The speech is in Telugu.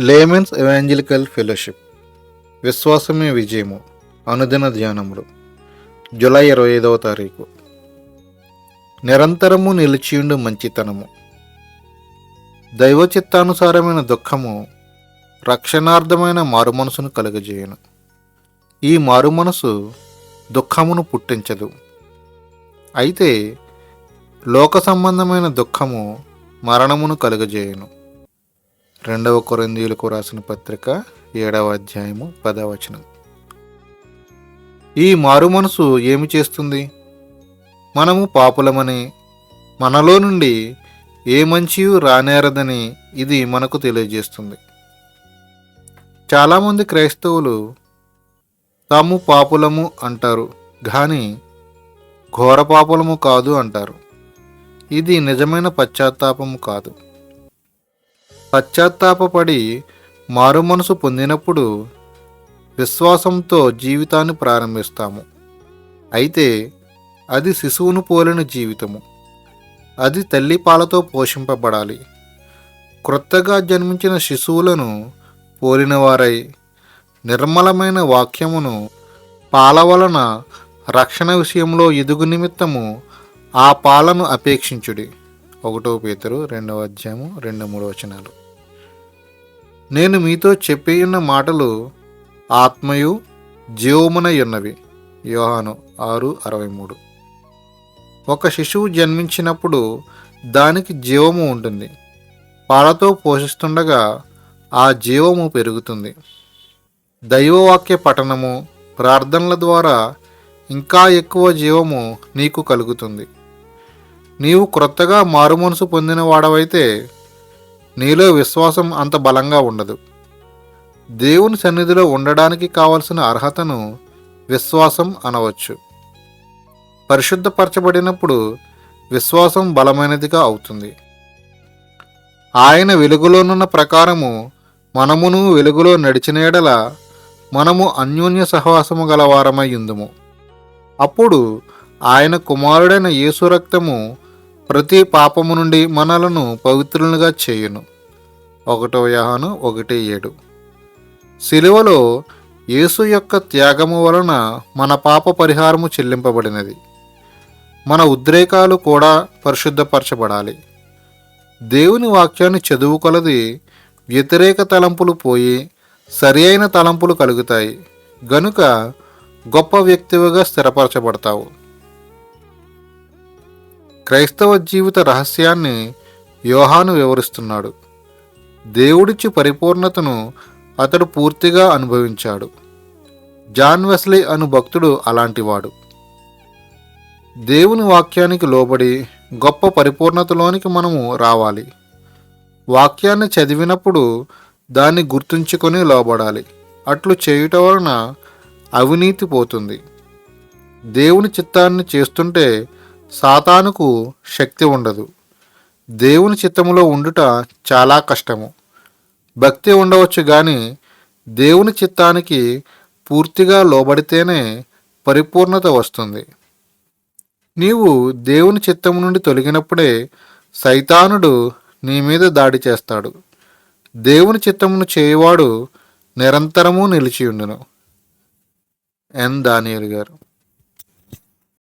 Laymen's evangelical fellowship. విశ్వాసమే విజయము. అనుదిన ధ్యానములు. జూలై ఇరవై ఐదవ తారీఖు. నిరంతరము నిలిచియుండు మంచితనము. దైవ చిత్తానుసారమైన దుఃఖము రక్షణార్థమైన మారుమనసును కలుగజేయను. ఈ మారుమనసు దుఃఖమును పుట్టించదు. అయితే లోక సంబంధమైన దుఃఖము మరణమును కలుగజేయను. రెండవ కొరందీయులకు రాసిన పత్రిక ఏడవ అధ్యాయము పదవచనం ఈ మారు మనసు ఏమి చేస్తుంది? మనము పాపులమని మనలో నుండి ఏ మంచియు రానేరదని ఇది మనకు తెలియజేస్తుంది. చాలామంది క్రైస్తవులు తాము పాపులము అంటారు కానీ ఘోర పాపులము కాదు అంటారు. ఇది నిజమైన పశ్చాత్తాపము కాదు. పశ్చాత్తాపడి మారు మనసు పొందినప్పుడు విశ్వాసంతో జీవితాన్ని ప్రారంభిస్తాము. అయితే అది శిశువును పోలిన జీవితము. అది తల్లి పాలతో పోషింపబడాలి. క్రొత్తగా జన్మించిన శిశువులను పోలినవారై నిర్మలమైన వాక్యమును పాల వలన రక్షణ విషయంలో ఎదుగు నిమిత్తము ఆ పాలను అపేక్షించుడి. ఒకటో పేతురు రెండవ అధ్యాయము రెండు మూడు వచనాలు. నేను మీతో చెప్పి ఉన్న మాటలు ఆత్మయు జీవమునయున్నవి. యోహాను ఆరు అరవై మూడు. ఒక శిశువు జన్మించినప్పుడు దానికి జీవము ఉంటుంది. పాలతో పోషిస్తుండగా ఆ జీవము పెరుగుతుంది. దైవవాక్య పఠనము ప్రార్థనల ద్వారా ఇంకా ఎక్కువ జీవము నీకు కలుగుతుంది. నీవు క్రొత్తగా మారుమనసు పొందిన వాడవైతే నీలో విశ్వాసం అంత బలంగా ఉండదు. దేవుని సన్నిధిలో ఉండడానికి కావలసిన అర్హతను విశ్వాసం అనవచ్చు. పరిశుద్ధపరచబడినప్పుడు విశ్వాసం బలమైనదిగా అవుతుంది. ఆయన వెలుగులోనున్న ప్రకారము మనమును వెలుగులో నడిచిన ఎడల మనము అన్యోన్య సహవాసము గలవారమై ఉందుము. అప్పుడు ఆయన కుమారుడైన యేసు రక్తము ప్రతి పాపము నుండి మనలను పవిత్రులుగా చేయును. ఒకటో యహాను ఒకటి ఏడు. శిలువలో యేసు యొక్క త్యాగము వలన మన పాప పరిహారము చెల్లింపబడినది. మన ఉద్రేకాలు కూడా పరిశుద్ధపరచబడాలి. దేవుని వాక్యాన్ని చదువుకొలది వ్యతిరేక తలంపులు పోయి సరి అయిన తలంపులు కలుగుతాయి. గనుక గొప్ప వ్యక్తివిగా స్థిరపరచబడతావు. క్రైస్తవ జీవిత రహస్యాన్ని యోహాను వివరిస్తున్నాడు. దేవుడిచ్చి పరిపూర్ణతను అతడు పూర్తిగా అనుభవించాడు. జాన్ వెస్లీ అను భక్తుడు అలాంటివాడు. దేవుని వాక్యానికి లోబడి గొప్ప పరిపూర్ణతలోనికి మనము రావాలి. వాక్యాన్ని చదివినప్పుడు దాన్ని గుర్తుంచుకొని లోబడాలి. అట్లు చేయుట వలన అవినీతి పోతుంది. దేవుని చిత్తాన్ని చేస్తుంటే సాతానుకు శక్తి ఉండదు. దేవుని చిత్తములో ఉండుట చాలా కష్టము. భక్తి ఉండవచ్చు కానీ దేవుని చిత్తానికి పూర్తిగా లోబడితేనే పరిపూర్ణత వస్తుంది. నీవు దేవుని చిత్తము నుండి తొలగినప్పుడే సైతానుడు నీ మీద దాడి చేస్తాడు. దేవుని చిత్తమును చేయవాడు నిరంతరము నిలిచియుండును. ఎన్. దానియలు గారు.